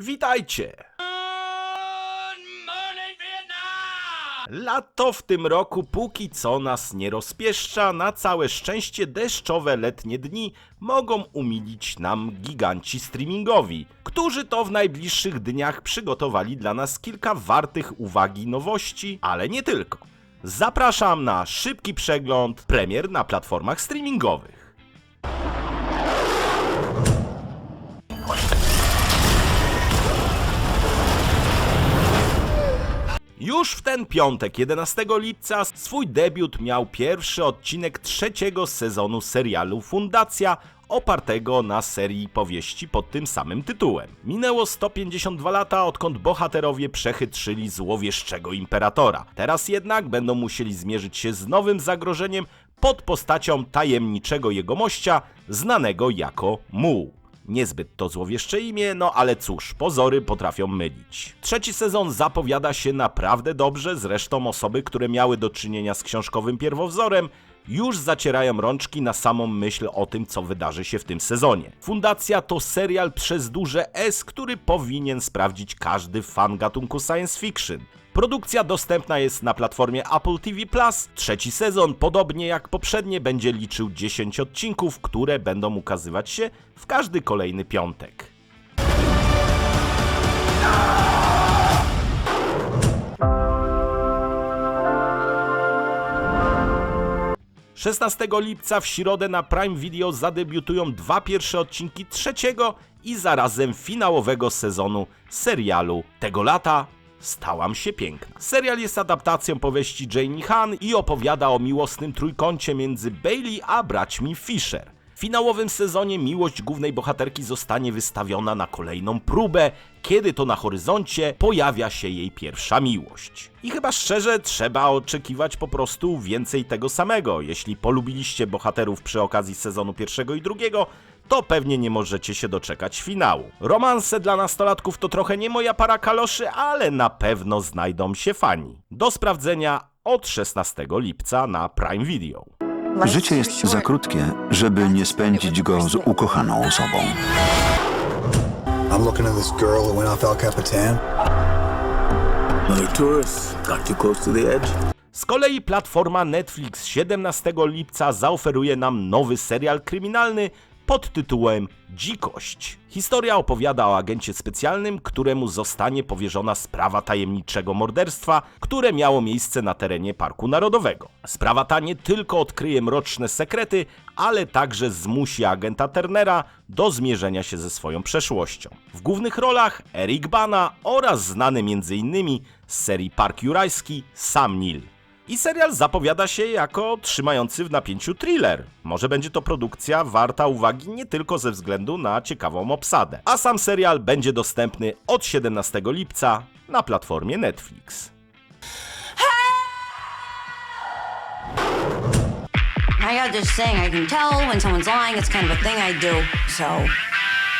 Witajcie! Lato w tym roku póki co nas nie rozpieszcza, na całe szczęście deszczowe letnie dni mogą umilić nam giganci streamingowi, którzy to w najbliższych dniach przygotowali dla nas kilka wartych uwagi nowości, ale nie tylko. Zapraszam na szybki przegląd premier na platformach streamingowych. Już w ten piątek, 11 lipca, swój debiut miał pierwszy odcinek trzeciego sezonu serialu Fundacja, opartego na serii powieści pod tym samym tytułem. Minęło 152 lata, odkąd bohaterowie przechytrzyli złowieszczego imperatora. Teraz jednak będą musieli zmierzyć się z nowym zagrożeniem pod postacią tajemniczego jegomościa, znanego jako Muł. Niezbyt to złowieszcze imię, no ale cóż, pozory potrafią mylić. Trzeci sezon zapowiada się naprawdę dobrze, zresztą osoby, które miały do czynienia z książkowym pierwowzorem, już zacierają rączki na samą myśl o tym, co wydarzy się w tym sezonie. Fundacja to serial przez duże S, który powinien sprawdzić każdy fan gatunku science fiction. Produkcja dostępna jest na platformie Apple TV Plus. Trzeci sezon, podobnie jak poprzednie, będzie liczył 10 odcinków, które będą ukazywać się w każdy kolejny piątek. – 16 lipca w środę na Prime Video zadebiutują dwa pierwsze odcinki trzeciego i zarazem finałowego sezonu serialu tego lata Stałam się piękna. Serial jest adaptacją powieści Janie Han i opowiada o miłosnym trójkącie między Bailey a braćmi Fisher. W finałowym sezonie miłość głównej bohaterki zostanie wystawiona na kolejną próbę, kiedy to na horyzoncie pojawia się jej pierwsza miłość. I chyba szczerze trzeba oczekiwać po prostu więcej tego samego. Jeśli polubiliście bohaterów przy okazji sezonu pierwszego i drugiego, to pewnie nie możecie się doczekać finału. Romanse dla nastolatków to trochę nie moja para kaloszy, ale na pewno znajdą się fani. Do sprawdzenia od 16 lipca na Prime Video. Życie jest za krótkie, żeby nie spędzić go z ukochaną osobą. I'm looking at this girl who went off El Capitan. Another tourist got too close to the edge. Z kolei platforma Netflix 17 lipca zaoferuje nam nowy serial kryminalny pod tytułem Dzikość. Historia opowiada o agencie specjalnym, któremu zostanie powierzona sprawa tajemniczego morderstwa, które miało miejsce na terenie Parku Narodowego. Sprawa ta nie tylko odkryje mroczne sekrety, ale także zmusi agenta Turnera do zmierzenia się ze swoją przeszłością. W głównych rolach Eric Bana oraz znany m.in. z serii Park Jurajski Sam Neill. I serial zapowiada się jako trzymający w napięciu thriller. Może będzie to produkcja warta uwagi nie tylko ze względu na ciekawą obsadę. A sam serial będzie dostępny od 17 lipca na platformie Netflix. I got this thing. I can tell when someone's lying. It's kind of a thing I do. So,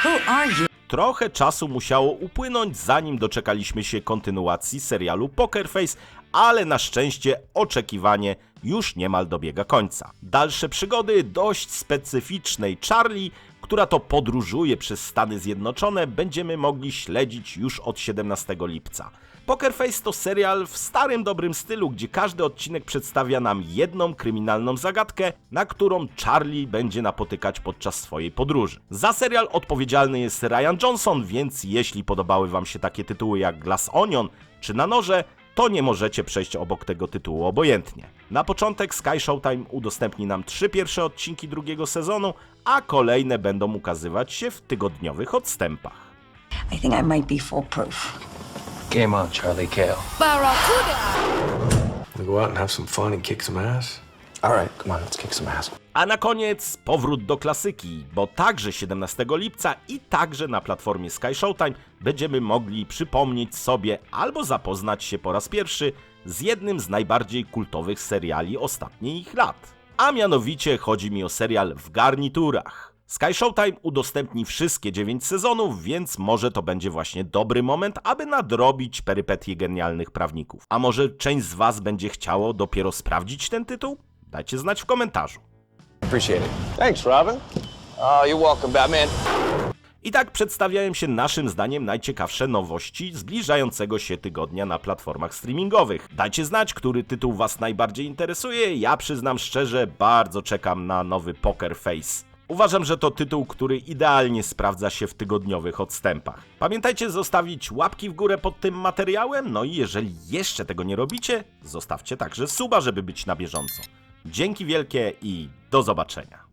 who are you? Trochę czasu musiało upłynąć, zanim doczekaliśmy się kontynuacji serialu Poker Face, ale na szczęście oczekiwanie już niemal dobiega końca. Dalsze przygody dość specyficznej Charlie, która to podróżuje przez Stany Zjednoczone, będziemy mogli śledzić już od 17 lipca. Poker Face to serial w starym dobrym stylu, gdzie każdy odcinek przedstawia nam jedną kryminalną zagadkę, na którą Charlie będzie napotykać podczas swojej podróży. Za serial odpowiedzialny jest Ryan Johnson, więc jeśli podobały Wam się takie tytuły jak Glass Onion czy Na Noże, to nie możecie przejść obok tego tytułu obojętnie. Na początek Sky Showtime udostępni nam trzy pierwsze odcinki drugiego sezonu, a kolejne będą ukazywać się w tygodniowych odstępach. I think I might be foolproof. Game on, Charlie Kale. We'll go out and have some fun and kick some ass. All right, come on, let's kick some ass. A na koniec powrót do klasyki, bo także 17 lipca i także na platformie Sky Showtime będziemy mogli przypomnieć sobie albo zapoznać się po raz pierwszy z jednym z najbardziej kultowych seriali ostatnich lat. A mianowicie chodzi mi o serial w garniturach. Sky Showtime udostępni wszystkie 9 sezonów, więc może to będzie właśnie dobry moment, aby nadrobić perypetie genialnych prawników. A może część z Was będzie chciało dopiero sprawdzić ten tytuł? Dajcie znać w komentarzu. Appreciate it. Thanks, Robin. Oh, you're welcome, Batman. I tak przedstawiają się naszym zdaniem najciekawsze nowości zbliżającego się tygodnia na platformach streamingowych. Dajcie znać, który tytuł Was najbardziej interesuje. Ja przyznam szczerze, bardzo czekam na nowy Poker Face. Uważam, że to tytuł, który idealnie sprawdza się w tygodniowych odstępach. Pamiętajcie zostawić łapki w górę pod tym materiałem, no i jeżeli jeszcze tego nie robicie, zostawcie także suba, żeby być na bieżąco. Dzięki wielkie i do zobaczenia.